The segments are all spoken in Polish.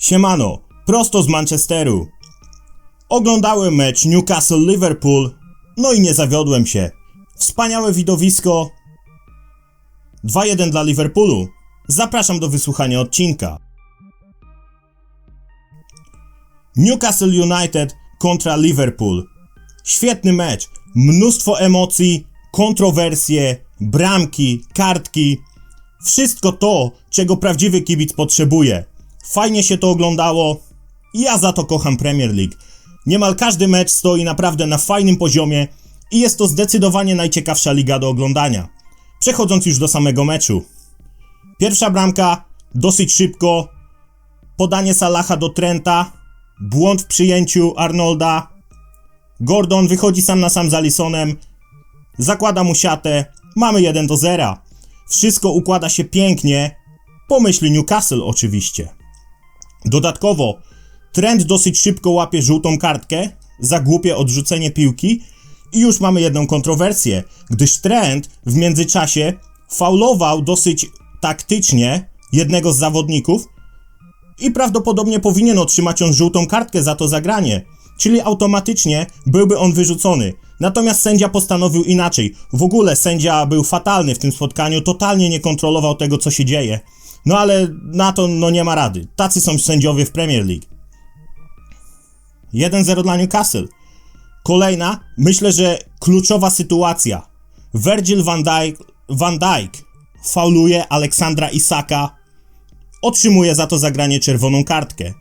Siemano, prosto z Manchesteru. Oglądałem mecz Newcastle-Liverpool, no i nie zawiodłem się. Wspaniałe widowisko. 2-1 dla Liverpoolu. Zapraszam do wysłuchania odcinka. Newcastle United kontra Liverpool. Świetny mecz, mnóstwo emocji, kontrowersje, bramki, kartki. Wszystko to, czego prawdziwy kibic potrzebuje. Fajnie się to oglądało. Ja za to kocham Premier League. Niemal każdy mecz stoi naprawdę na fajnym poziomie i jest to zdecydowanie najciekawsza liga do oglądania. Przechodząc już do samego meczu. Pierwsza bramka, dosyć szybko. Podanie Salaha do Trenta. Błąd w przyjęciu Arnolda. Gordon wychodzi sam na sam z Alisonem. Zakłada mu siatę. Mamy 1 do 0. Wszystko układa się pięknie. Po myśli Newcastle oczywiście. Dodatkowo Trent dosyć szybko łapie żółtą kartkę za głupie odrzucenie piłki i już mamy jedną kontrowersję, gdyż Trent w międzyczasie faulował dosyć taktycznie jednego z zawodników i prawdopodobnie powinien otrzymać on żółtą kartkę za to zagranie, czyli automatycznie byłby on wyrzucony. Natomiast sędzia postanowił inaczej. W ogóle sędzia był fatalny w tym spotkaniu, totalnie nie kontrolował tego, co się dzieje. No ale na to no nie ma rady. Tacy są sędziowie w Premier League. 1-0 dla Newcastle. Kolejna, myślę, że kluczowa sytuacja. Virgil van Dijk, van Dijk fauluje Aleksandra Isaka. Otrzymuje za to zagranie czerwoną kartkę.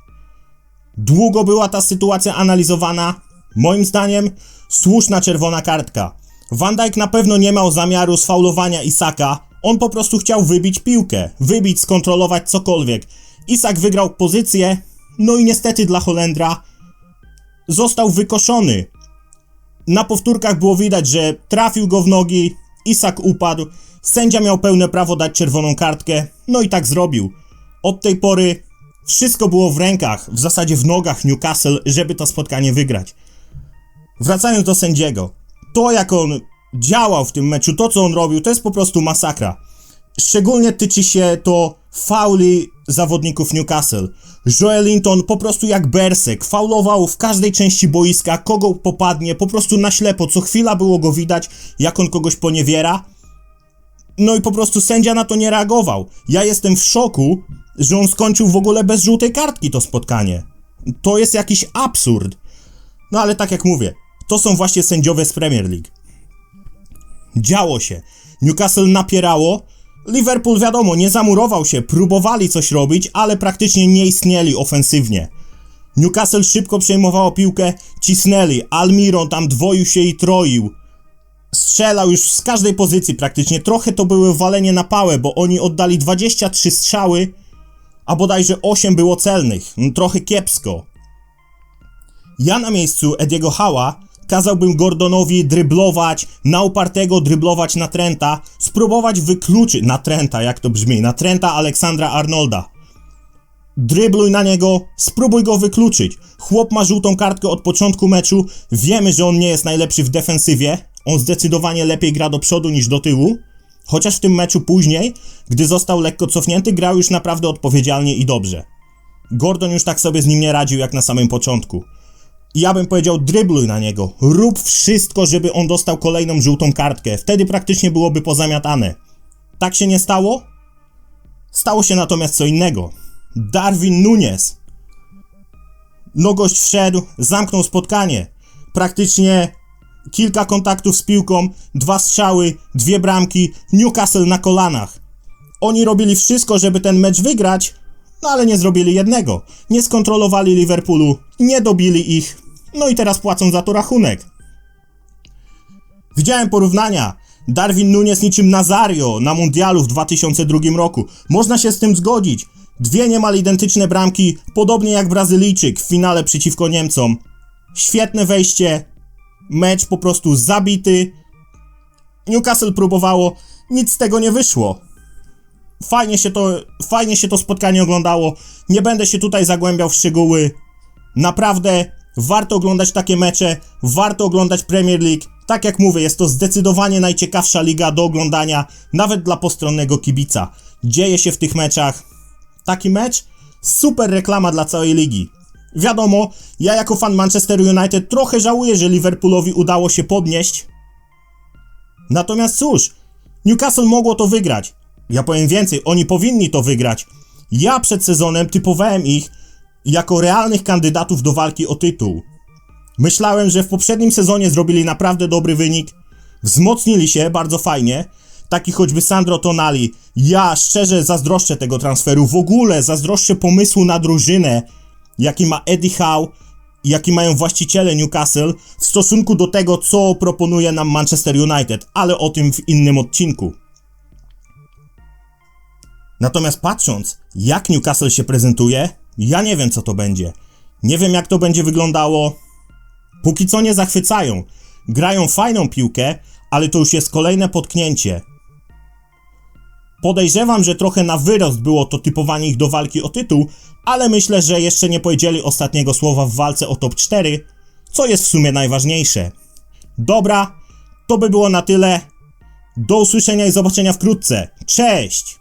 Długo była ta sytuacja analizowana. Moim zdaniem słuszna czerwona kartka. Van Dijk na pewno nie miał zamiaru sfaulowania Isaka. On po prostu chciał wybić piłkę, wybić, skontrolować cokolwiek. Isak wygrał pozycję, no i niestety dla Holendra został wykoszony. Na powtórkach było widać, że trafił go w nogi, Isak upadł, sędzia miał pełne prawo dać czerwoną kartkę, no i tak zrobił. Od tej pory wszystko było w rękach, w zasadzie w nogach Newcastle, żeby to spotkanie wygrać. Wracając do sędziego, to jak on działał w tym meczu, to co on robił, to jest po prostu masakra. Szczególnie tyczy się to fauli zawodników Newcastle. Joelinton po prostu jak bersek, faulował w każdej części boiska, kogo popadnie, po prostu na ślepo, co chwila było go widać, jak on kogoś poniewiera. No i po prostu sędzia na to nie reagował. Ja jestem w szoku, że on skończył w ogóle bez żółtej kartki to spotkanie. To jest jakiś absurd. No ale tak jak mówię, to są właśnie sędziowie z Premier League. Działo się. Newcastle napierało. Liverpool wiadomo, nie zamurował się, próbowali coś robić, ale praktycznie nie istnieli ofensywnie. Newcastle szybko przejmowało piłkę, cisnęli, Almiron tam dwoił się i troił. Strzelał już z każdej pozycji praktycznie, trochę to były walenie na pałę, bo oni oddali 23 strzały, a bodajże 8 było celnych, no, trochę kiepsko. Ja na miejscu Ediego Hała kazałbym Gordonowi dryblować, na upartego dryblować na Trenta, spróbować wykluczyć, na Trenta, jak to brzmi, na Trenta Aleksandra Arnolda. Drybluj na niego, spróbuj go wykluczyć. Chłop ma żółtą kartkę od początku meczu, wiemy, że on nie jest najlepszy w defensywie, on zdecydowanie lepiej gra do przodu niż do tyłu, chociaż w tym meczu później, gdy został lekko cofnięty, grał już naprawdę odpowiedzialnie i dobrze. Gordon już tak sobie z nim nie radził jak na samym początku. Ja bym powiedział, drybluj na niego. Rób wszystko, żeby on dostał kolejną żółtą kartkę. Wtedy praktycznie byłoby pozamiatane. Tak się nie stało? Stało się natomiast co innego. Darwin Nunes. No gość wszedł, zamknął spotkanie. Praktycznie kilka kontaktów z piłką, dwa strzały, dwie bramki, Newcastle na kolanach. Oni robili wszystko, żeby ten mecz wygrać, no ale nie zrobili jednego. Nie skontrolowali Liverpoolu, nie dobili ich, no i teraz płacą za to rachunek. Widziałem porównania. Darwin Nunes niczym Nazario na mundialu w 2002 roku. Można się z tym zgodzić. Dwie niemal identyczne bramki, podobnie jak Brazylijczyk w finale przeciwko Niemcom. Świetne wejście, mecz po prostu zabity. Newcastle próbowało, nic z tego nie wyszło. Fajnie się to, fajnie się to spotkanie oglądało. Nie będę się tutaj zagłębiał w szczegóły. Naprawdę warto oglądać takie mecze, warto oglądać Premier League. Tak jak mówię, jest to zdecydowanie najciekawsza liga do oglądania, nawet dla postronnego kibica. Dzieje się w tych meczach. Taki mecz Super reklama dla całej ligi. Wiadomo, ja jako fan Manchester United trochę żałuję, że Liverpoolowi udało się podnieść. Natomiast cóż, Newcastle mogło to wygrać. Ja powiem więcej, oni powinni to wygrać. Ja przed sezonem typowałem ich jako realnych kandydatów do walki o tytuł. Myślałem, że w poprzednim sezonie zrobili naprawdę dobry wynik, wzmocnili się bardzo fajnie, taki choćby Sandro Tonali. Ja szczerze zazdroszczę tego transferu, w ogóle zazdroszczę pomysłu na drużynę, jaki ma Eddie Howe, jaki mają właściciele Newcastle w stosunku do tego, co proponuje nam Manchester United, ale o tym w innym odcinku. Natomiast patrząc, jak Newcastle się prezentuje, ja nie wiem, co to będzie. Nie wiem, jak to będzie wyglądało. Póki co nie zachwycają. Grają fajną piłkę, ale to już jest kolejne potknięcie. Podejrzewam, że trochę na wyrost było to typowanie ich do walki o tytuł, ale myślę, że jeszcze nie powiedzieli ostatniego słowa w walce o top 4, co jest w sumie najważniejsze. Dobra, to by było na tyle. Do usłyszenia i zobaczenia wkrótce. Cześć!